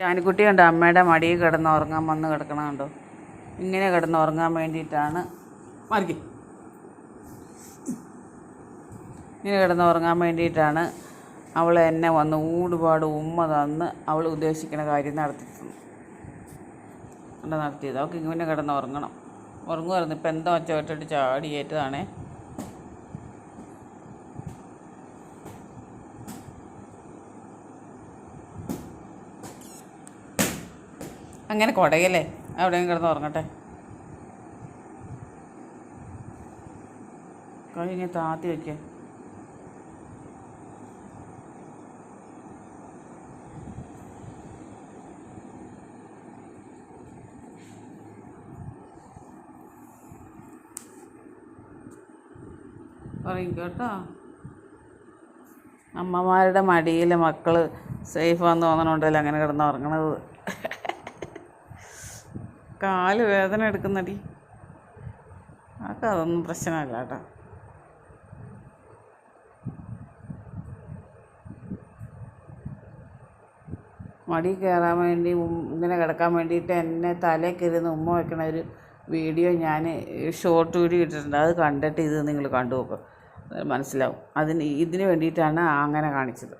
ജാനിക്കുട്ടി കണ്ടോ? അമ്മയുടെ മടിയിൽ കിടന്ന് ഉറങ്ങാൻ വന്ന് കിടക്കണ കണ്ടോ? ഇങ്ങനെ കിടന്ന് ഉറങ്ങാൻ വേണ്ടിയിട്ടാണ്. ഇങ്ങനെ കിടന്ന് ഉറങ്ങാൻ വേണ്ടിയിട്ടാണ് അവൾ എന്നെ വന്ന് ഊടുപാട് ഉമ്മ തന്ന് അവൾ ഉദ്ദേശിക്കുന്ന കാര്യം നടത്തി കണ്ടോ നടത്തിയത്. അവൾക്ക് ഇങ്ങനെ കിടന്ന് ഉറങ്ങണം. ഉറങ്ങുമായിരുന്നു. ഇപ്പം എന്താ ഒച്ച ചാടി അങ്ങനെ കുടയല്ലേ? എവിടെയും കിടന്ന് ഉറങ്ങട്ടെ. കഴിഞ്ഞ താത്തി വയ്ക്ക പറയും കേട്ടോ. അമ്മമാരുടെ മടിയിൽ മക്കൾ സേഫാന്ന് തോന്നണുണ്ടല്ലോ അങ്ങനെ കിടന്ന് ഉറങ്ങണത്. കാൽ വേദന എടുക്കുന്നടി. അതൊക്കെ അതൊന്നും പ്രശ്നമല്ല കേട്ടോ. മടി കയറാൻ വേണ്ടി ഇങ്ങനെ കിടക്കാൻ വേണ്ടിയിട്ട് എന്നെ തലയിൽ കയറുന്ന ഉമ്മ വെക്കണ ഒരു വീഡിയോ ഞാൻ ഷോർട്ട് വീഡിയോ ഇട്ടിട്ടുണ്ട്. അത് കണ്ടിട്ട് ഇത് നിങ്ങൾ കണ്ടു നോക്കുക മനസ്സിലാവും. അതിന് ഇതിന് വേണ്ടിയിട്ടാണ് അങ്ങനെ കാണിച്ചത്.